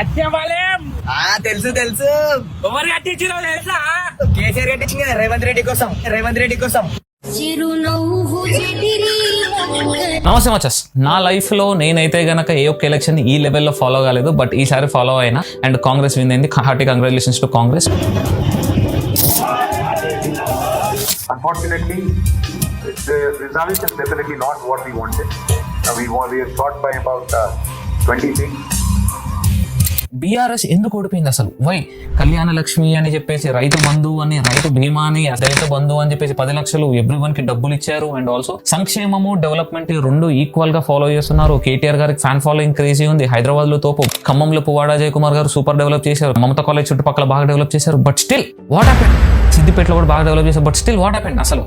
సత్యపాలెం ఆ తెలుసు తెలుసు. ఎవరు కట్టించిన తెలుసా? కేసీఆర్ కట్టించింది కదా రేవంత్ రెడ్డి కోసం. రేవంత్ రెడ్డి కోసం. నమస్తే మచస్. నా లైఫ్లో నేనైతే గనక ఏ ఒక్క ఎలక్షన్ ఈ లెవెల్లో ఫాలో కాలేదు బట్ ఈసారి ఫాలో అయినా. అండ్ కాంగ్రెస్ విన్ అయింది. Hearty congratulations to Congress Unfortunately, the result is definitely not what we wanted. Uh, we won, we are short by about uh, 26. BRS ఎందుకు ఓడిపోయింది అసలు? వై కళ్యాణ లక్ష్మి అని చెప్పేసి రైతు బంధు అని రైతు బీమా అని రైతు బంధు అని చెప్పేసి పది లక్షలు ఎవ్రీ వన్కి డబ్బులు ఇచ్చారు అండ్ ఆల్సో సంక్షేమము డెవలప్మెంట్ రెండు ఈక్వల్గా ఫాలో చేస్తున్నారు. కేటీఆర్ గారికి ఫ్యాన్ ఫాలోయింగ్ క్రేజీ ఉంది. హైదరాబాద్లో తోపు ఖమ్మంలో పువ్వాడ అజయ్ కుమార్ గారు సూపర్ డెవలప్ చేశారు. మమతా కాలేజ్ చుట్టుపక్కల బాగా డెవలప్ చేశారు. బట్ స్టిల్ వాట్ హ్యాపెన్ సిద్దిపేటలో కూడా బాగా డెవలప్ చేశారు. బట్ స్టిల్ వాట్ హ్యాపెన్ అసలు?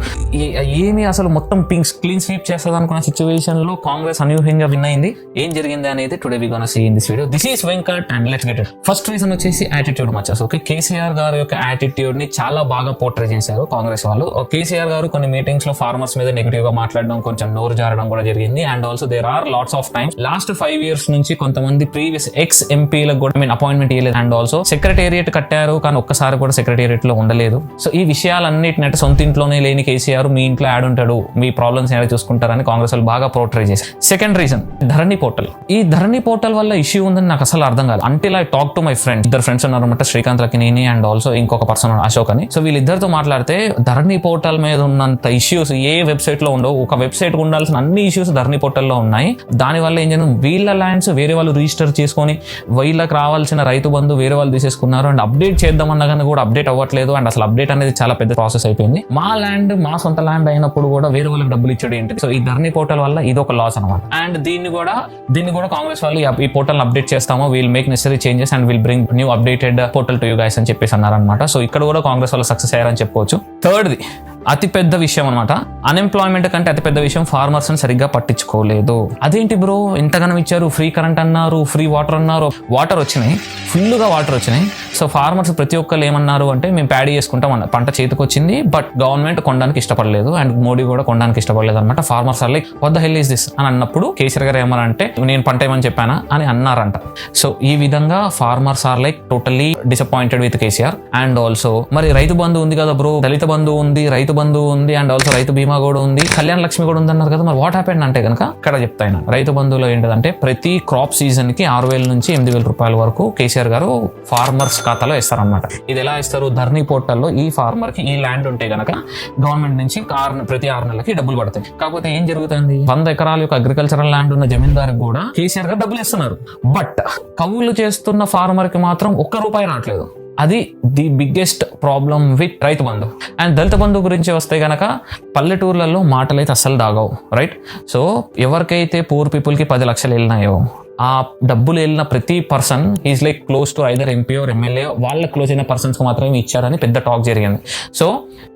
ఏమి అసలు మొత్తం పింక్ క్లీన్ స్వీప్ చేస్తుంది అనుకున్న సిచ్యువేషన్లో కాంగ్రెస్ అనూహ్యంగా విన్ అయింది. ఏం జరిగింది అనేది today we gonna see in this video this is Venkat and let's get it. First reason వచ్చేసి యాటిట్యూడ్ మచ్చస్ ఓకే కేసీఆర్ గారి యొక్క యాటిట్యూడ్ని చాలా బాగా పోర్ట్రే చేశారు కాంగ్రెస్ వాళ్ళు. కేసీఆర్ గారు కొన్ని మీటింగ్స్లో ఫార్మర్స్ మీద నెగిటివ్గా మాట్లాడడం కొంచెం నోరు జారడం కూడా జరిగింది. And also there are lots of time last five years నుంచి కొంతమంది ప్రీవియస్ ఎక్స్ ఎంపీలకు కూడా మీన్ అపాయింట్మెంట్ ఇవ్వలేదు అండ్ ఆల్సో సెక్రటేరియట్ కట్టారు కానీ ఒక్కసారి కూడా సెక్రటేరియట్లో ఉండలేదు. సో ఈ విషయాలన్నిటినట్టు సొంత ఇంట్లోనే లేని కేసీఆర్ మీ ఇంట్లో యాడ్ ఉంటాడు మీ ప్రాబ్లమ్స్ ఏమైనా చూసుకుంటారని కాంగ్రెస్ వాళ్ళు బాగా పోర్ట్రే చేశారు. Second reason Dharani portal. ఈ ధరణి పోర్టల్ వల్ల ఇష్యూ ఉందని నాకు అసలు అర్థం కాదు until I talk to my friend ఇద్దరు ఫ్రెండ్స్ ఉన్నారన్నమాట శ్రీకాంత్ రకినేని అండ్ ఆల్సో ఇంకొక పర్సన్ అశోక్ అని. సో వీళ్ళిద్దరితో మాట్లాడితే ధరణి పోర్టల్ మీద ఉన్నంత ఇష్యూస్ ఏ వెబ్సైట్లో ఉండవు. ఒక వెబ్సైట్ ఉండాల్సిన అన్ని ఇష్యూస్ ధరణి పోర్టల్లో ఉన్నాయి. దానివల్ల ఏం చేయడం వీళ్ళ ల్యాండ్స్ వేరే వాళ్ళు రిజిస్టర్ చేసుకొని వీళ్ళకి రావాల్సిన రైతు బంధు వేరే వాళ్ళు తీసేసుకున్నారు. అండ్ అప్డేట్ చేద్దామన్నా కానీ కూడా అప్డేట్ అవ్వట్లేదు. అండ్ అసలు అప్డేట్ అనేది చాలా పెద్ద ప్రాసెస్ అయిపోయింది. మా ల్యాండ్ మా సొంత ల్యాండ్ అయినప్పుడు కూడా వేరే వాళ్ళకి డబ్బులు ఇచ్చాడు ఏంటి? సో ఈ ధరణి పోర్టల్ వల్ల ఇది ఒక లాస్ అనమాట అండ్ దీన్ని కూడా దీన్ని కూడా కాంగ్రెస్ వాళ్ళు ఈ- పోర్టల్ అప్డేట్ చేస్తాము. We'll make necessary changes and will bring new updated portal to you guys అని చెప్పేసి అన్నారనమాట సో ఇక్కడ కూడా కాంగ్రెస్ వాళ్ళు సక్సెస్ అయ్యారని చెప్పుకోవచ్చు. థర్డ్ది అతిపెద్ద విషయం అనమాట అన్ఎంప్లాయ్మెంట్ కంటే అతిపెద్ద విషయం ఫార్మర్స్ సరిగ్గా పట్టించుకోలేదు. అదేంటి బ్రో ఎంతగానో ఇచ్చారు ఫ్రీ కరెంట్ అన్నారు ఫ్రీ వాటర్ అన్నారు. వాటర్ వచ్చినాయి ఫుల్గా వాటర్ వచ్చినాయి. సో ఫార్మర్స్ ప్రతి ఒక్కరు ఏమన్నారు అంటే మేము ప్యాడీ చేసుకుంటాం అన్న పంట చేతికి వచ్చింది బట్ గవర్నమెంట్ కొనడానికి ఇష్టపడలేదు. అండ్ మోడీ కూడా కొనడానికి ఇష్టపడలేదు అనమాట ఫార్మర్స్ ఆర్ లైక్ వద్ద హెల్ ఇస్ దిస్ అని అన్నప్పుడు కేసీఆర్ గారు ఏమన్నారంటే నేను పంట ఏమని చెప్పానా? అని అన్నారంట. సో ఈ విధంగా farmers are like totally disappointed with KCR. And also మరి రైతు బంధు ఉంది కదా బ్రో దళిత బంధు ఉంది రైతు బంధు ఉంది అండ్ ఆల్సో రైతు బీమా కూడా ఉంది. కళ్యాణ లక్ష్మి కూడా ఉంది అన్నారు కదా మరి వాట్ హ్యాపెండ్ అంటే కనుక ఇక్కడ చెప్తాను రైతు బంధువులో ఏంటంటే ప్రతి క్రాప్ సీజన్కి ఆరు వేల నుంచి ఎనిమిది వేల రూపాయల వరకు కేసీఆర్ గారు ఫార్మర్స్ ఖాతాలో ఇస్తారనమాట ఇది ఎలా ఇస్తారు ధర్నీ పోర్టల్లో ఈ ఫార్మర్కి ఈ ల్యాండ్ ఉంటే గనక గవర్నమెంట్ నుంచి ఆరు ప్రతి ఆరు నెలలకి డబ్బులు పడతాయి. కాకపోతే ఏం జరుగుతుంది? వంద ఎకరాల యొక్క అగ్రికల్చరల్ ల్యాండ్ ఉన్న జమీందారు కూడా కేసీఆర్ గారు డబ్బులు ఇస్తున్నారు. బట్ కవులు చేస్తున్న ఫార్మర్కి మాత్రం ఒక్క రూపాయి రావట్లేదు. అది the biggest problem with Rythu Bandhu. And దళిత బంధు గురించి వస్తే కనుక పల్లెటూర్లలో మాటలు అయితే అస్సలు దాగవు రైట్ సో ఎవరికైతే పూర్ పీపుల్కి పది లక్షలు వెళ్ళినాయో ఆ డబ్బులు వెళ్ళిన ప్రతి person is like close to either MP or MLA వాళ్ళ క్లోజ్ అయిన పర్సన్స్కి మాత్రమే ఇచ్చారని పెద్ద టాక్ జరిగింది. సో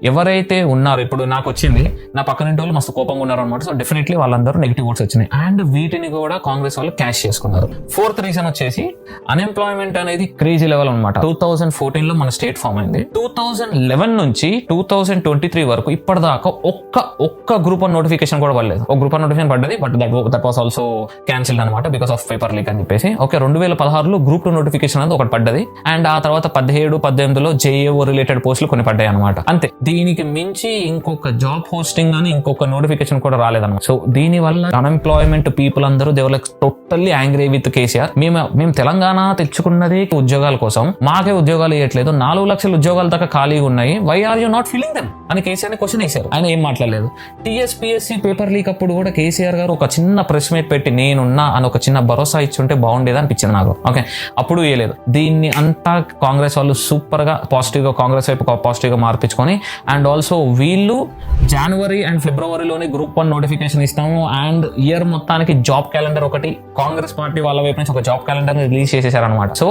ఎవరైతే ఉన్నారో ఇప్పుడు నాకు వచ్చింది నా పక్కన వాళ్ళు మస్తు కోపంగా ఉన్నారు అనమాట సో డెఫినెట్లీ వాళ్ళందరూ నెగిటివ్ ఓట్స్ వచ్చినాయి. అండ్ వీటిని కూడా కాంగ్రెస్ వాళ్ళు క్యాష్ చేసుకున్నారు. ఫోర్త్ రీజన్ వచ్చేసి అన్ఎంప్లాయ్మెంట్ అనేది క్రేజీ లెవెల్ అనమాట టూ థౌసండ్ ఫోర్టీన్లో మన స్టేట్ ఫామ్ అయింది. టూ థౌసండ్ లెవెన్ నుంచి టూ థౌసండ్ ట్వంటీ త్రీ వరకు ఇప్పటిదాకా ఒక్క ఒక్క గ్రూప్ ఆఫ్ నోటిఫికేషన్ కూడా పడలేదు. ఒక గ్రూప్ ఆఫ్ నోటిఫికేషన్ పడ్డది but that that was also cancelled అనమాట బికాస్ ఆఫ్ పేపర్ లీక్ అని చెప్పేసి. ఓకే రెండు వేల పదహారులో గ్రూప్ టూ నోటిఫికేషన్ అనేది ఒకటి పడ్డది. అండ్ ఆ తర్వాత పదిహేడు పద్దెనిమిదిలో జేఏఓ రిలేటెడ్ పోస్టులు కొన్ని పడ్డాయి అనమాట అంతే. దీనికి మించి ఇంకొక జాబ్ హోస్టింగ్ అని ఇంకొక నోటిఫికేషన్ కూడా రాలేదన్నమాట. సో దీని వల్ల అన్ఎంప్లాయ్మెంట్ పీపుల్ అందరూ they are like totally angry with KCR మేము మేము తెలంగాణ తెచ్చుకున్నది ఉద్యోగాల కోసం. మాకే ఉద్యోగాలు ఇవ్వట్లేదు నాలుగు లక్షల ఉద్యోగాల దాకా ఖాళీగా ఉన్నాయి. Why are you not filling them అని కేసీఆర్ క్వశ్చన్ వేశారు ఆయన ఏం మాట్లాడలేదు. టీఎస్పీఎస్సీ పేపర్ లీక్ అప్పుడు కూడా కేసీఆర్ గారు ఒక చిన్న ప్రెస్ మీట్ పెట్టి నేనున్నా అని ఒక చిన్న భరోసా ఇచ్చి ఉంటే బాగుండేది అనిపించింది నాకు. ఓకే? అప్పుడు వేయలేదు దీన్ని అంతా కాంగ్రెస్ వాళ్ళు సూపర్గా పాజిటివ్గా కాంగ్రెస్ వైపు పాజిటివ్గా మార్పించుకొని అండ్ ఆల్సో వీళ్ళు జనవరి అండ్ ఫిబ్రవరిలోనే గ్రూప్ వన్ నోటిఫికేషన్ ఇస్తాము. అండ్ ఇయర్ మొత్తానికి జాబ్ క్యాలెండర్ ఒకటి కాంగ్రెస్ పార్టీ వాళ్ళ వైపు నుంచి ఒక జాబ్ క్యాలెండర్ రిలీజ్ చేసేసారనమాట సో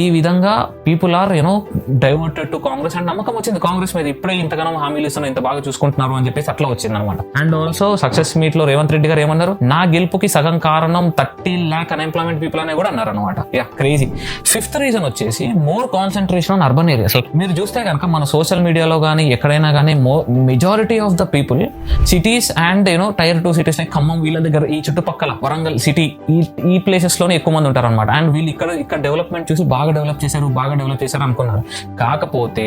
ఈ విధంగా people are you know diverted to Congress and నమ్మకం వచ్చింది. కాంగ్రెస్ మీద ఇప్పుడే ఇంతగానో హామీలు ఇస్తున్నారు ఇంత బాగా చూసుకుంటున్నారు అని చెప్పేసి అట్లా వచ్చింది అనమాట అండ్ ఆల్సో సక్సెస్ మీట్లో రేవంత్ రెడ్డి గారు ఏమన్నారు? నా గెలుపుకి సగం కారణం thirty lakh lakh unemployment people అనే కూడా అన్నారు అనమాట యా క్రేజీ ఫిఫ్త్ రీజన్ వచ్చేసి more concentration on urban areas మీరు చూస్తే కనుక మన సోషల్ మీడియాలో కానీ ఎక్కడైనా కానీ మో majority of the people cities and you know tier two cities Khammam వీళ్ళ దగ్గర ఈ చుట్టుపక్కల వరంగల్ సిటీ ఈ ఈ ప్లేసెస్లోనే ఎక్కువ మంది ఉంటారు అనమాట అండ్ వీళ్ళు ఇక్కడ ఇక్కడ డెవలప్మెంట్ చూసి బాగా డెవలప్ చేశారు బాగా డెవలప్ చేశారు అనుకున్నారు. కాకపోతే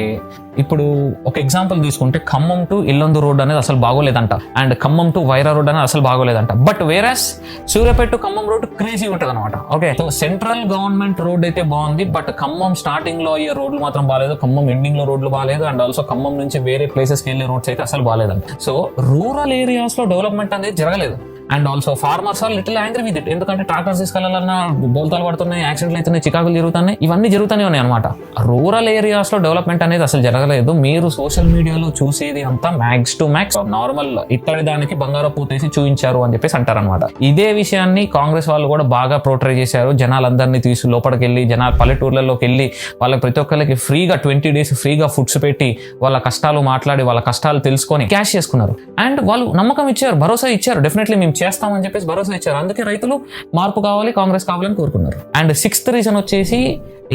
ఇప్పుడు ఒక ఎగ్జాంపుల్ తీసుకుంటే ఖమ్మం టు ఇల్లందు రోడ్ అనేది అసలు బాగోలేదంట. And Khammam to Wyra road అనేది అసలు బాగోలేదంట. But whereas Suryapet to Khammam road crazy ఉంటుంది అనమాట okay so central government road అయితే బాగుంది బట్ ఖమ్మం స్టార్టింగ్లో అయ్యే రోడ్లు మాత్రం బాగాలేదు ఖమ్మం ఎండింగ్లో రోడ్లు బాగాలేదు అండ్ ఆల్సో ఖమ్మం నుంచి వేరే ప్లేసెస్కి వెళ్ళే రోడ్స్ అయితే అసలు బాగాలేదు సో రూరల్ ఏరియాస్లో డెవలప్మెంట్ అనేది జరగలేదు. And also farmers are little angry with it ఎందుకంటే ట్రాక్టర్స్ తీసుకెళ్ళాలన్నా బోల్తాలు పడుతున్నాయి యాక్సిడెంట్లు అవుతున్నాయి చికాకులు జరుగుతున్నాయి ఇవన్నీ జరుగుతూనే ఉన్నాయి అనమాట రూరల్ ఏరియాస్లో డెవలప్మెంట్ అనేది అసలు జరగలేదు. మీరు సోషల్ మీడియాలో చూసేది అంతా మ్యాక్స్ టు మ్యాక్స్ నార్మల్ ఇత్తడి దానికి బంగారం పూతేసి చూపించారు అని చెప్పేసి అంటారనమాట ఇదే విషయాన్ని కాంగ్రెస్ వాళ్ళు కూడా బాగా ప్రోట్రై చేశారు. జనాలందరినీ తీసి లోపలికి వెళ్ళి జనాలు పల్లెటూర్లలోకి వెళ్ళి వాళ్ళకి ప్రతి ఒక్కరికి ఫ్రీగా ట్వంటీ డేస్ ఫ్రీగా ఫుడ్స్ పెట్టి వాళ్ళ కష్టాలు మాట్లాడి వాళ్ళ కష్టాలు తెలుసుకొని క్యాష్ చేసుకున్నారు. అండ్ వాళ్ళు నమ్మకం ఇచ్చారు భరోసా ఇచ్చారు. డెఫినెట్లీ మేము మేము చేస్తామని చెప్పేసి భరోసా ఇచ్చారు. అందుకే రైతులు మార్పు కావాలి కాంగ్రెస్ కావాలని కోరుకున్నారు. అండ్ సిక్స్త్ రీజన్ వచ్చేసి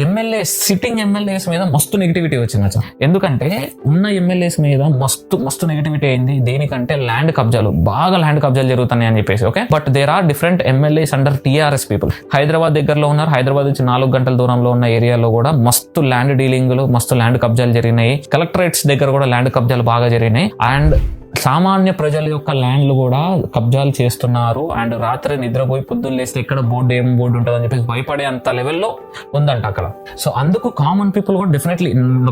ఎమ్మెల్యే సిట్టింగ్ ఎమ్మెల్యేస్ మీద మస్తు నెగిటివిటీ వచ్చింది అచ్చా. ఎందుకంటే ఉన్న ఎమ్మెల్యేస్ మీద మస్తు మస్తు నెగిటివిటీ అయింది. దేనికంటే ల్యాండ్ కబ్జాలు. బాగా ల్యాండ్ కబ్జాలు జరుగుతున్నాయి అని చెప్పేసి okay but there are different MLAs under TRS people Hyderabad దగ్గరలో ఉన్నారు. హైదరాబాద్ నుంచి నాలుగు గంటల దూరంలో ఉన్న ఏరియాలో కూడా మస్తు ల్యాండ్ డీలింగ్లు మస్తు ల్యాండ్ కబ్జాలు జరిగినాయి. కలెక్టరేట్స్ దగ్గర కూడా ల్యాండ్ కబ్జాలు బాగా జరిగినాయి. అండ్ సామాన్య ప్రజల యొక్క ల్యాండ్లు కూడా కబ్జాలు చేస్తున్నారు. అండ్ రాత్రి నిద్రపోయి పొద్దున్న లేస్తే ఎక్కడ బోర్డు ఏం బోర్డు ఉంటుంది అని చెప్పేసి భయపడే అంత లెవెల్లో ఉందంట అక్కడ. సో అందుకు కామన్ పీపుల్ కూడా డెఫినెట్లీ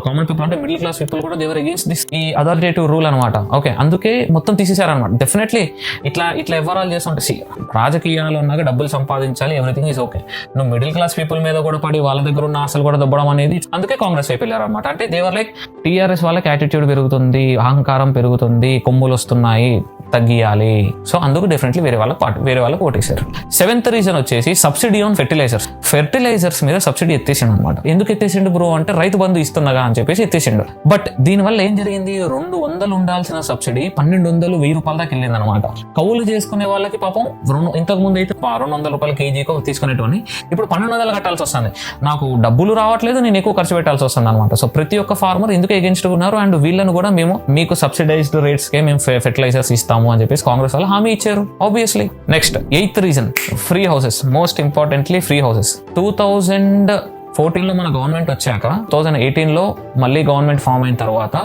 కామన్ పీపుల్ అంటే మిడిల్ క్లాస్ పీపుల్ కూడా దేవర్ అగేన్స్ట్ దిస్ ఈ అథారిటేటివ్ రూల్ అనమాట. ఓకే అందుకే మొత్తం తీసేశారనమాట డెఫినెట్లీ ఇట్లా ఇట్లా ఎవరాలు చేస్తుంటే రాజకీయాలు అన్నాక డబ్బులు సంపాదించాలి ఎవ్రీథింగ్ ఈజ్ ఓకే నువ్వు మిడిల్ క్లాస్ పీపుల్ మీద కూడా పడి వాళ్ళ దగ్గర ఉన్న ఆశలు కూడా దొబ్బడం అనేది అందుకే కాంగ్రెస్ వైపు వెళ్ళారనమాట అంటే దేవర్ లైక్ టీఆర్ఎస్ వాళ్ళకి యాటిట్యూడ్ పెరుగుతుంది అహంకారం పెరుగుతుంది కొమ్ములు వస్తున్నాయి తగ్గియాలి. సో అందుకు డెఫినెట్లీ వేరే వాళ్ళకి పాటు వేరే వాళ్ళకి ఓటేశారు సెవెంత్ రీజన్ వచ్చేసి సబ్సిడీ ఆన్ ఫెర్టిలైజర్స్ ఫెర్టిలైజర్స్ మీద సబ్సిడీ ఎత్తేసిండు అనమాట ఎందుకు ఎత్తేసిండు బ్రో అంటే రైతు బంధు ఇస్తున్నగా అని చెప్పేసి ఎత్తేసిండు. బట్ దీనివల్ల ఏం జరిగింది? రెండు వందలు ఉండాల్సిన సబ్సిడీ పన్నెండు వందలు వెయ్యి రూపాయల దాకా వెళ్ళింది అనమాట కౌలు చేసుకునే వాళ్ళకి పాపం రెండు ఇంతకు ముందు అయితే రెండు వందల రూపాయల కేజీకి తీసుకునేటువంటి ఇప్పుడు పన్నెండు వందలు కట్టాల్సి వస్తుంది. నాకు డబ్బులు రావట్లేదు నేను ఎక్కువ ఖర్చు పెట్టాల్సి వస్తుంది అనమాట సో ప్రతి ఒక్క ఫార్మర్ ఎందుకు ఎగెన్స్ట్ ఉన్నారు? అండ్ వీళ్ళను కూడా మేము మీకు సబ్సిడైజ్డ్ రేట్స్కే మేము ఫెర్టిలైజర్స్ ఇస్తాము అని చెప్పేసి కాంగ్రెస్ వాళ్ళు హామీ ఇచ్చారు obviously next eighth reason free houses most importantly free houses two thousand ఫోర్టీన్లో మన గవర్నమెంట్ వచ్చాక థౌసండ్ ఎయిటీన్లో మళ్ళీ గవర్నమెంట్ ఫామ్ అయిన తర్వాత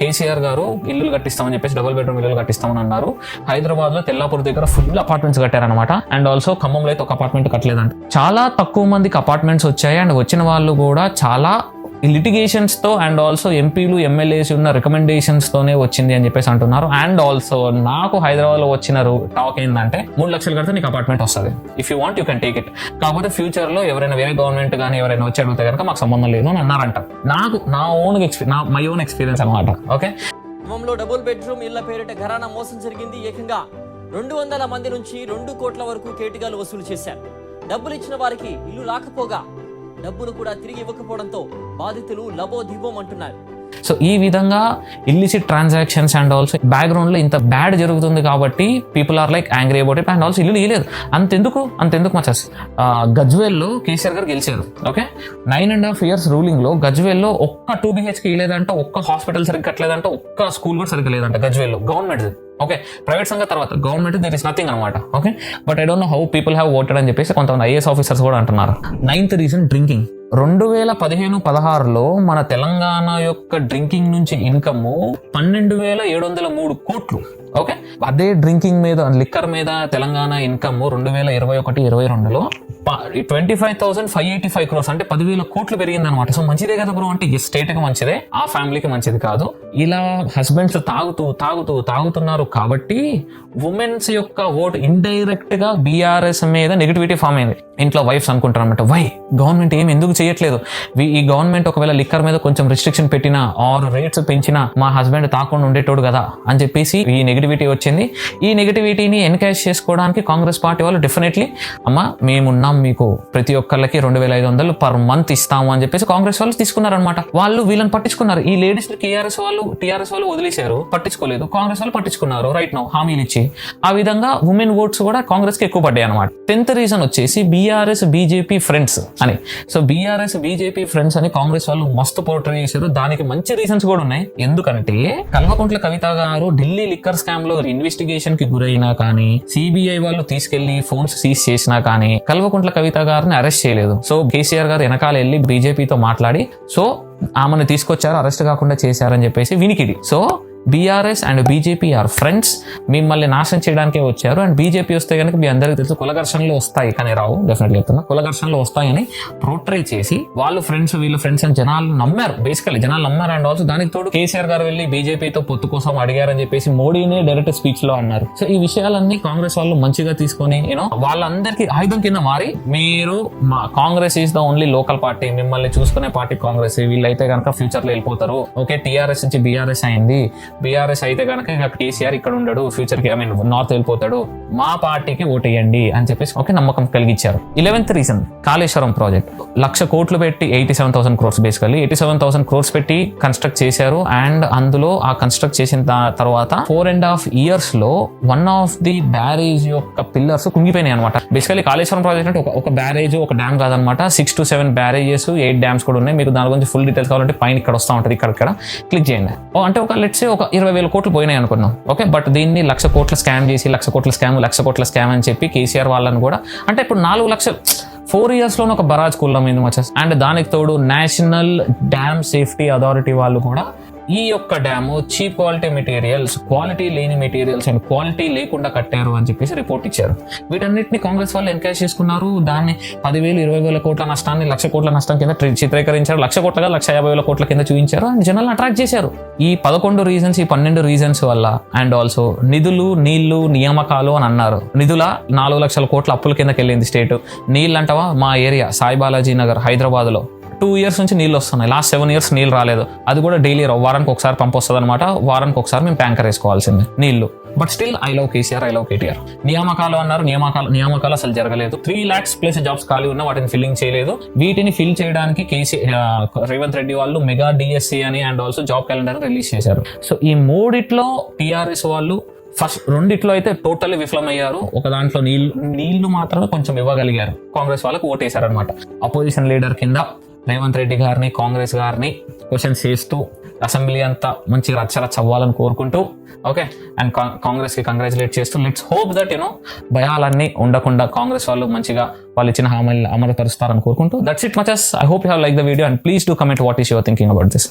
కేసీఆర్ గారు ఇల్లులు కట్టిస్తామని చెప్పేసి డబుల్ బెడ్రూమ్ ఇల్లులు కట్టిస్తామని అన్నారు. హైదరాబాద్లో తెల్లాపూర్ దగ్గర ఫుల్ అపార్ట్మెంట్స్ కట్టారనమాట అండ్ ఆల్సో ఖమ్మంలో అయితే ఒక అపార్ట్మెంట్ కట్టలేదంట. చాలా తక్కువ మందికి అపార్ట్మెంట్స్ వచ్చాయి. అండ్ వచ్చిన వాళ్ళు కూడా చాలా ఈ లిటిగేషన్స్తో అండ్ ఆల్సో ఎంపీలు ఎమ్మెల్యేస్ ఉన్న రికమెండేషన్స్తోనే వచ్చింది అని చెప్పేసి అంటున్నారు. అండ్ ఆల్సో నాకు హైదరాబాద్లో వచ్చిన టాక్ ఏంటంటే మూడు లక్షలు కడితే నీకు అపార్ట్మెంట్ వస్తుంది. If you want you can take it కాకపోతే ఫ్యూచర్లో ఎవరైనా వేరే గవర్నమెంట్ కానీ ఎవరైనా వచ్చి అడిగితే కనుక మాకు సంబంధం లేదు అని అన్నారంట. నాకు నా ఓన్ నా మై ఓన్ ఎక్స్పీరియన్స్ అనమాట ఓకే ఖమ్మంలో డబుల్ బెడ్రూమ్ ఇళ్ళ పేరిట ఘరానా మోసం జరిగింది. ఏకంగా రెండు వందల మంది నుంచి రెండు కోట్ల వరకు కేటుగాలు వసూలు చేశారు. డబ్బులు ఇచ్చిన వారికి ఇల్లు రాకపోగా డబ్బులు కూడా తిరిగి ఇవ్వకపోవడంతో బాధితులు లబో అంటున్నారు. సో ఈ విధంగా ఇల్లిసిట్ ట్రాన్సాక్షన్స్ అండ్ ఆల్సో బ్యాక్గ్రౌండ్లో ఇంత బ్యాడ్ జరుగుతుంది కాబట్టి people are like angry about it and also ఇల్లు ఇయలేదు అంతెందుకు? అంతెందుకు మచస్? గజ్వేల్లో కేసీఆర్ గారు గెలిచారు. Okay nine and half years రూలింగ్లో గజ్వేల్లో ఒక్క టూ బిహెచ్కి ఇవ్వలేదంట ఒక్క హాస్పిటల్ సరిగ్గా కట్టలేదంట ఒక్క స్కూల్ కూడా సరిగ్గా లేదంట గజ్వేల్లో గవర్నమెంట్ ఓకే ప్రైవేట్ సంఘ తర్వాత గవర్నమెంట్ దర్ ఇస్ నథింగ్ అనమాట. Okay but I don't know how people have voted అని చెప్పేసి కొంతమంది ఐఏఎస్ ఆఫీసర్స్ కూడా అంటున్నారు. నైన్త్ రీజన్ డ్రింకింగ్ రెండు వేల పదిహేను పదహారులో మన తెలంగాణ యొక్క డ్రింకింగ్ నుంచి ఇన్కమ్ పన్నెండు వేల ఏడు వందల మూడు కోట్లు. ఓకే అదే డ్రింకింగ్ మీద లిక్కర్ మీద తెలంగాణ ఇన్కమ్ రెండు వేల ఇరవై ఒకటి ఇరవై రెండులో twenty five thousand five eighty five crores అంటే పదివేల కోట్లు పెరిగింది అనమాట సో మంచిదే కదా బ్రో అంటే ఈ స్టేట్కి మంచిదే ఆ ఫ్యామిలీకి మంచిది కాదు. ఇలా హస్బెండ్స్ తాగుతూ తాగుతూ తాగుతున్నారు కాబట్టి ఉమెన్స్ యొక్క ఓట్ ఇండైరెక్ట్గా బీఆర్ఎస్ మీద నెగిటివిటీ ఫామ్ అయింది. ఇంట్లో వైఫ్స్ అనుకుంటారు అనమాట వై గవర్నమెంట్ ఏం ఎందుకు చేయట్లేదు? ఈ గవర్నమెంట్ ఒకవేళ లిక్కర్ మీద కొంచెం రిస్ట్రిక్షన్ పెట్టినా ఆర్ రేట్స్ పెంచినా మా హస్బెండ్ తాకుండా ఉండేటోడు కదా అని చెప్పేసి ఈ నెగిటివిటీ వచ్చింది. ఈ నెగిటివిటీని ఎన్కరేజ్ చేసుకోవడానికి కాంగ్రెస్ పార్టీ వాళ్ళు డెఫినెట్లీ అమ్మ మేమున్న మీకు ప్రతి ఒక్కళ్ళకి రెండు వేల ఐదు వందలు పర్ మంత్ ఇస్తాము అని చెప్పేసి కాంగ్రెస్ వాళ్ళు తీసుకున్నారనమాట వాళ్ళు వీళ్ళని పట్టించుకున్నారు. ఈ లేడీస్ టీఆర్ఎస్ వాళ్ళు టీఆర్ఎస్ వాళ్ళు వదిలేశారు. పట్టించుకోలేదు. కాంగ్రెస్ వాళ్ళు పట్టించుకున్నారు రైట్ నో హామీలు ఇచ్చి. ఆ విధంగా ఉమెన్ ఓట్స్ కూడా కాంగ్రెస్కి ఎక్కువ పడ్డాయి అనమాట టెన్త్ రీజన్ వచ్చేసి బీఆర్ఎస్ బీజేపీ ఫ్రెండ్స్ అని. సో బీఆర్ఎస్ బీజేపీ ఫ్రెండ్స్ అని కాంగ్రెస్ వాళ్ళు మస్తు పోర్ట్రే చేశారు. దానికి మంచి రీజన్స్ కూడా ఉన్నాయి. ఎందుకంటే కల్వకుంట్ల కవిత గారు ఢిల్లీ లిక్కర్ స్కామ్లో ఇన్వెస్టిగేషన్కి గురైనా కానీ సిబిఐ వాళ్ళు తీసుకెళ్ళి ఫోన్స్ సీజ్ చేసినా కానీ కల్వకుంట్ల కవిత గారిని అరెస్ట్ చేయలేదు. సో కేసీఆర్ గారు వెనకాల వెళ్ళి బీజేపీతో మాట్లాడి సో ఆమెను తీసుకొచ్చారు అరెస్ట్ కాకుండా చేశారని చెప్పేసి వినికిడి so BRS and BJP are friends మిమ్మల్ని నాశనం చేయడానికే వచ్చారు. అండ్ బీజేపీ వస్తే కనుక మీ అందరికీ తెలుసు కులఘర్షణలు వస్తాయి. కానీ రావు డెఫినెట్లీ చెప్తున్నా. కులఘర్షణలు వస్తాయని ప్రోట్రే చేసి వాళ్ళు ఫ్రెండ్స్ వీళ్ళు ఫ్రెండ్స్ అని జనాలు నమ్మారు. బేసికలీ జనాలు నమ్మారు అండ్ ఆల్సో దానికి తోడు కేసీఆర్ గారు వెళ్ళి బీజేపీతో పొత్తు కోసం అడిగారని చెప్పేసి మోడీనే డైరెక్ట్ స్పీచ్లో అన్నారు. సో ఈ విషయాలన్నీ కాంగ్రెస్ వాళ్ళు మంచిగా తీసుకొని యూనో వాళ్ళందరికీ ఆయుధం కింద మారి మీరు మా Congress is the only local party మిమ్మల్ని చూసుకునే పార్టీ కాంగ్రెస్ వీళ్ళైతే కనుక ఫ్యూచర్లో వెళ్ళిపోతారు. ఓకే టీఆర్ఎస్ నుంచి బీఆర్ఎస్ అయింది. బీఆర్ఎస్ అయితే కనుక ఇక కేసీఆర్ ఇక్కడ ఉండడు ఫ్యూచర్కి ఐ మీన్ నార్త్ వెళ్ళిపోతాడు మా పార్టీకి ఓటేయండి అని చెప్పేసి ఓకే నమ్మకం కలిగించారు ఇలెవెన్త్ రీజన్ కాళేశ్వరం ప్రాజెక్ట్ లక్ష కోట్లు పెట్టి eighty seven thousand crores basically eighty seven thousand crores పెట్టి కన్స్ట్రక్ట్ చేశారు అండ్ అందులో ఆ కన్స్ట్రక్ట్ చేసిన తర్వాత ఫోర్ అండ్ హాఫ్ ఇయర్స్లో వన్ ఆఫ్ ది బ్యారేజ్ యొక్క పిల్లర్స్ కుంగిపోయినాయి అనమాట బేసికలీ కాళేశ్వరం ప్రాజెక్ట్ అంటే ఒక బ్యారేజ్ ఒక డ్యామ్ కాదనమాట six to seven barrages eight dams కూడా ఉన్నాయి. మీకు దాని గురించి ఫుల్ డీటెయిల్స్ కావాలంటే పైన ఇక్కడ వస్తూ ఉంటుంది ఇక్కడ క్లిక్ చేయండి. అంటే ఒక లెట్స్ ఒక ఇరవై వేల కోట్లు పోయినాయి అనుకున్నాం. ఓకే? బట్ దీన్ని లక్ష కోట్ల స్కామ్ చేసి లక్ష కోట్ల స్కామ్ లక్ష కోట్ల స్కామ్ అని చెప్పి కేసీఆర్ వాళ్ళని కూడా అంటే ఇప్పుడు నాలుగు లక్షలు ఫోర్ ఇయర్స్లోనే ఒక బరాజ్ కుల్లం అయింది మచ్చస్ అండ్ దానికి తోడు నేషనల్ డ్యామ్ సేఫ్టీ అథారిటీ వాళ్ళు కూడా ఈ యొక్క dam cheap quality materials quality లేని మెటీరియల్స్ అండ్ క్వాలిటీ లేకుండా కట్టారు అని చెప్పేసి రిపోర్ట్ ఇచ్చారు. వీటన్నిటిని కాంగ్రెస్ వాళ్ళు ఎన్కరేజ్ చేసుకున్నారు. దాన్ని పదివేలు ఇరవై వేల కోట్ల నష్టాన్ని లక్ష కోట్ల నష్టం కింద చిత్రీకరించారు. లక్ష కోట్లగా లక్ష యాభై వేల కోట్ల కింద చూపించారు అండ్ జనాలను అట్రాక్ట్ చేశారు. ఈ పదకొండు రీజన్స్ ఈ పన్నెండు రీజన్స్ వల్ల అండ్ ఆల్సో నిధులు నీళ్ళు నియామకాలు అని అన్నారు. నిధుల నాలుగు లక్షల కోట్ల అప్పుల కిందకి వెళ్ళింది స్టేట్. నీళ్ళు అంటవా మా ఏరియా సాయి బాలాజీ నగర్ హైదరాబాద్లో. టూ ఇయర్స్ నుంచి నీళ్ళు వస్తున్నాయి. లాస్ట్ సెవెన్ ఇయర్స్ నీళ్ళు రాలేదు. అది కూడా డైలీ వారానికి ఒకసారి పంప్ వస్తుంది అనమాట వారానికి ఒకసారి మేము ట్యాంకర్ వేసుకోవాల్సిందే నీళ్ళు but still I love KCR I love KTR నియామకాలు అన్నారు. నియామకాలు నియామకాలు అసలు జరగలేదు. త్రీ లాక్స్ ప్లస్ జాబ్స్ ఖాళీ ఉన్న వాటిని ఫిల్లింగ్ చేయలేదు. వీటిని ఫిల్ చేయడానికి కేసీ రేవంత్ రెడ్డి వాళ్ళు మెగా డిఎస్సి అని and also job calendar release చేశారు. సో ఈ మూడిట్లో టీఆర్ఎస్ వాళ్ళు ఫస్ట్ రెండిట్లో అయితే టోటల్లీ విఫలమయ్యారు. ఒక దాంట్లో నీళ్ళు నీళ్ళు మాత్రమే కొంచెం ఇవ్వగలిగారు. కాంగ్రెస్ వాళ్ళకు ఓటేశారనమాట అపోజిషన్ లీడర్ కింద రేవంత్ రెడ్డి గారిని కాంగ్రెస్ గారిని క్వశ్చన్స్ చేస్తూ అసెంబ్లీ అంతా మంచి రచ్చ రచ్చ అవ్వాలని కోరుకుంటూ ఓకే? అండ్ కాంగ్రెస్కి కంగ్రాచులేట్ చేస్తూ let's hope that you know భయాలన్నీ ఉండకుండా కాంగ్రెస్ వాళ్ళు మంచిగా వాళ్ళు ఇచ్చిన హామీలు అమలుపరుస్తారని కోరుకుంటూ that's it మచస్ I hope you have like the video and please do comment what is your thinking about this